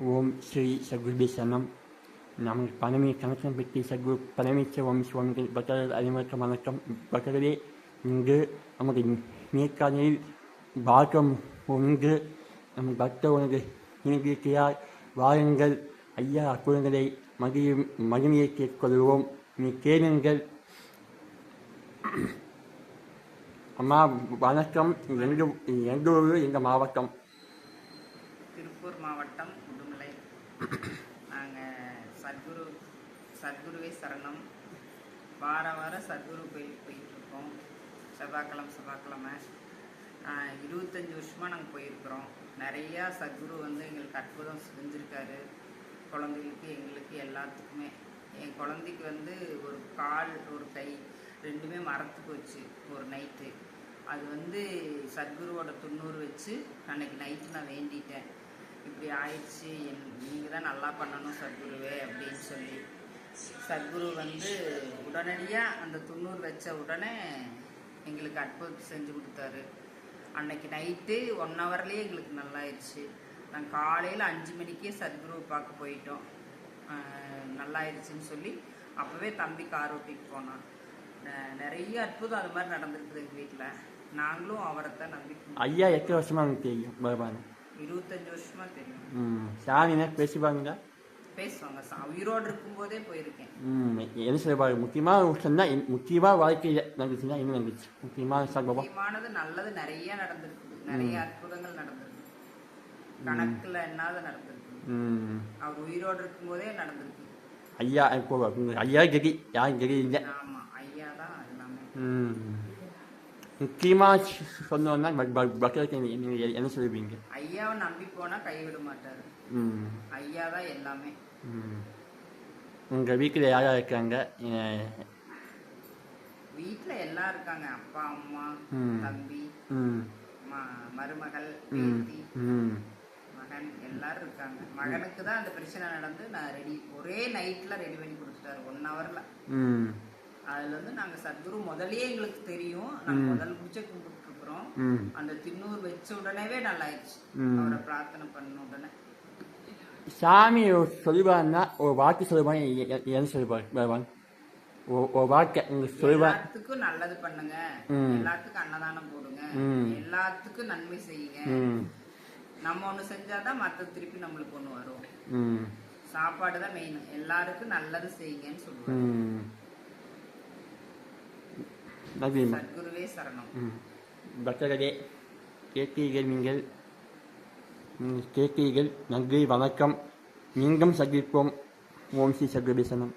ஓம் ஸ்ரீ சகுருபே சனம் நமக்கு பணமே கணக்கம் பெற்றி சகு பரமேச்ச ஓம் சுவாமிகள் பக்தர்கள் அனைவருக்கும் வணக்கம் பக்தர்களே இங்கு நமது நேர்காணலில் பாகம் ஒன்று நம் பக்தர் ஒன்று இணைந்திருக்கிறார் வாருங்கள் ஐயா அற்புதங்களை மகிழும் மகிமையை கேட்கொள்வோம் நீ கேளுங்கள் அம்மா வணக்கம் எங்கள் எங்கள் ஊர் எங்கள் மாவட்டம் திருப்பூர் மாவட்டம் உடுமலை நாங்கள் சத்குரு சத்குருவே சரணம். வார வாரம் சத்குரு கோயிலுக்கு போயிட்டுருக்கோம் செவ்வாய்க்கிழமை செவ்வாய்க்கிழமை. இருபத்தஞ்சி வருஷமாக நாங்கள் போயிருக்கிறோம். நிறையா சத்குரு வந்து எங்களுக்கு அற்புதம் செஞ்சுருக்காரு. குழந்தைகளுக்கு எங்களுக்கு எல்லாத்துக்குமே. என் குழந்தைக்கு வந்து ஒரு கால் ஒரு கை ரெண்டுமே மரத்து போச்சு ஒரு நைட்டு அது வந்து சத்குருவோட துண்ணூறு வச்சு அன்னைக்கு நைட்டு நான் வேண்டிட்டேன். இப்படி ஆயிடுச்சு. நீங்கள் தான் நல்லா பண்ணணும் சத்குருவே அப்படின்னு சொல்லி. சத்குரு வந்து உடனடியாக அந்த துண்ணூறு வச்ச உடனே எங்களுக்கு அற்புதத்தை செஞ்சு கொடுத்தாரு. அன்னைக்கு நைட்டு ஒன் ஹவர்லேயே எங்களுக்கு நல்லாயிருச்சு. நாங்கள் காலையில் அஞ்சு மணிக்கே சத்குருவை பார்க்க போயிட்டோம். நல்லாயிருச்சுன்னு சொல்லி அப்போவே தம்பி கார் ஓட்டிகிட்டு போனான். நிறைய அற்புதம் அது மாதிரி நடந்திருக்குது எங்கள் வீட்டில் நாங்களும் அவரை தான் நம்பி ஐயா எத்தனை வருஷமா தெரியும் பகவான். இருபத்தஞ்சு வருஷமா தெரியும். ம் சாமினா பேசுவாங்க. பேசுவாங்க உயிரோடு இருக்கும்போதே போயிருக்கேன். ம் என்ன சொல்லுவாங்க முக்கியமாக சொன்னால் முக்கியமாக வாழ்க்கையில் நடந்துச்சுன்னா என்ன நடந்துச்சு? முக்கியமாக சார் பாபா முக்கியமானது நல்லது நிறைய நடந்திருக்கு. நிறைய அற்புதங்கள் நடந்திருக்கு. கணக்குல என்னாத நடந்திருக்கு. ம். அவர் உயிரோடு இருக்கும்போதே நடந்திருக்கு. ஐயா ஐயா கெதி யாரும் கெதி இல்லை ஆமா ஐயா தான் எல்லாமே. ம். முக்கியமாக சொன்னோன்னா பக்தருக்கு நீங்கள் என்ன சொல்லுவீங்க? ஐயாவை நம்பி போனா கைவிட மாட்டாரு. ஐயா தான் எல்லாமே. உங்கள் வீட்டில் யார் யார் இருக்காங்க? வீட்டுல எல்லாம் இருக்காங்க. அப்பா அம்மா. தம்பி மருமகள் மகன் எல்லாரும் இருக்காங்க. மகனுக்கு தான் அந்த பிரச்சனை நடந்து நான் ரெடி ஒரே நைட்ல ரெடி பண்ணி கொடுத்துட்டாரு. ஒன் ஹவர்ல அதுல வந்து நாங்க சத்குரு முதல்லயே எங்களுக்கு தெரியும். நாங்க முதல் முடிச்ச கும்பிட்டு இருக்கிறோம் ம். அந்த திண்ணூர் வச்ச உடனேவே நல்லாயிடுச்சு ம். அவரை பிரார்த்தனை பண்ண உடனே. சாமி சொல்லுவாங்கன்னா ஒரு வாக்கு சொல்லுவாங்க எ- என்ன சொல்லுவார் பகவான்? ஒரு வாக்கை உங்களுக்கு சொல்லுவார் எல்லாத்துக்கும் நல்லது பண்ணுங்க. எல்லாத்துக்கும் அன்னதானம் போடுங்க. எல்லாத்துக்கும் நன்மை செய்யுங்க. நம்ம ஒண்ணு செஞ்சாதான் மத்த திருப்பி நம்மளுக்கு ஒண்ணு வரும். சாப்பாடு தான் மெயின் எல்லாருக்கும் நல்லது செய்யுங்கன்னு சொல்லுவாங்க நன்றிம்மா சத்குருவே சரணம். பக்தர்களே கேட்டீர்கள் நீங்கள். கேட்டீர்கள். நன்றி வணக்கம். மீண்டும் சந்திப்போம். ஓம் ஸ்ரீ சத்குருபேசனம்